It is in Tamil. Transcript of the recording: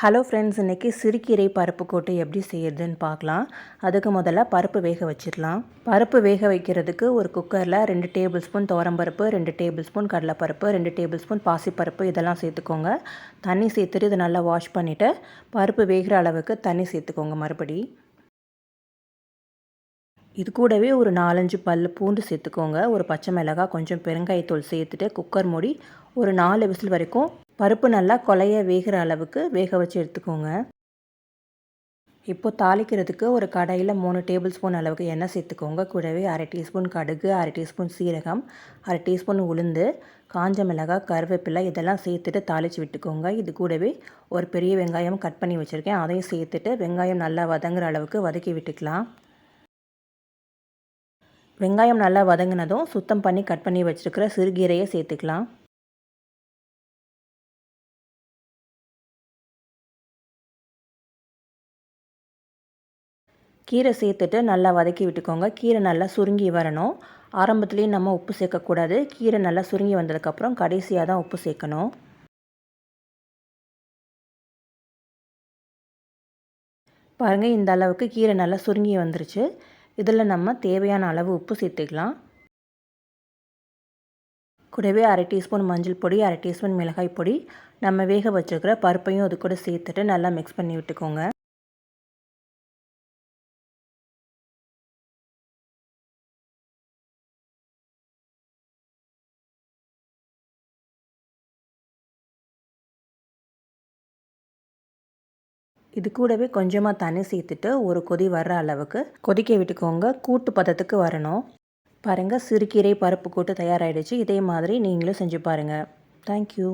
ஹலோ ஃப்ரெண்ட்ஸ் இன்றைக்கி சிறுகீரை பருப்பு கூட்டு எப்படி செய்யறதுன்னு பார்க்கலாம். அதுக்கு முதல்ல பருப்பு வேக வச்சிடலாம். பருப்பு வேக வைக்கிறதுக்கு ஒரு குக்கரில் ரெண்டு டேபிள் ஸ்பூன் துவரம்பருப்பு ரெண்டு டேபிள் ஸ்பூன் கடலைப்பருப்பு ரெண்டு டேபிள் ஸ்பூன் பாசிப்பருப்பு இதெல்லாம் சேர்த்துக்கோங்க. தண்ணி சேர்த்துட்டு இதை நல்லா வாஷ் பண்ணிவிட்டு பருப்பு வேகிற அளவுக்கு தண்ணி சேர்த்துக்கோங்க மறுபடி. இது கூடவே ஒரு நாலஞ்சு பல் பூண்டு சேர்த்துக்கோங்க. ஒரு பச்சை மிளகாய் கொஞ்சம் பெருங்காயத்தூள் சேர்த்துட்டு குக்கர் மூடி ஒரு நாலு விசில் வரைக்கும் பருப்பு நல்லா கொலைய வேகிற அளவுக்கு வேக வச்சு எடுத்துக்கோங்க. இப்போ தாளிக்கிறதுக்கு ஒரு கடாயில் மூணு டேபிள் ஸ்பூன் அளவுக்கு எண்ணெய் சேர்த்துக்கோங்க. கூடவே அரை டீஸ்பூன் கடுகு அரை டீஸ்பூன் சீரகம் அரை டீஸ்பூன் உளுந்து காஞ்ச மிளகாய் கருவேப்பிலை இதெல்லாம் சேர்த்துட்டு தாளித்து விட்டுக்கோங்க. இது கூடவே ஒரு பெரிய வெங்காயம் கட் பண்ணி வச்சுருக்கேன். அதையும் சேர்த்துட்டு வெங்காயம் நல்லா வதங்குற அளவுக்கு வதக்கி விட்டுக்கலாம். வெங்காயம் நல்லா வதங்கினதும் சுத்தம் பண்ணி கட் பண்ணி வச்சுருக்கிற சிறுகீரையை சேர்த்துக்கலாம். கீரை சேர்த்துட்டு நல்லா வதக்கி விட்டுக்கோங்க. கீரை நல்லா சுருங்கி வரணும். ஆரம்பத்துலேயும் நம்ம உப்பு சேர்க்கக்கூடாது. கீரை நல்லா சுருங்கி வந்ததுக்கப்புறம் கடைசியாக தான் உப்பு சேர்க்கணும். பாருங்கள் இந்த அளவுக்கு கீரை நல்லா சுருங்கி வந்துருச்சு. இதில் நம்ம தேவையான அளவு உப்பு சேர்த்துக்கலாம். கூடவே அரை டீஸ்பூன் மஞ்சள் பொடி அரை டீஸ்பூன் மிளகாய் பொடி. நம்ம வேக வச்சுருக்கிற பருப்பையும் அது கூட சேர்த்துட்டு நல்லா மிக்ஸ் பண்ணி விட்டுக்கோங்க. இது கூடவே கொஞ்சமாக தண்ணி சேர்த்துட்டு ஒரு கொதி வர்ற அளவுக்கு கொதிக்க விட்டுக்கோங்க. கூட்டு பதத்துக்கு வரணும். பாருங்கள் சிறுகீரை பருப்பு கூட்டு தயாராகிடுச்சு இதே மாதிரி நீங்களும் செஞ்சு பாருங்கள் தேங்க்யூ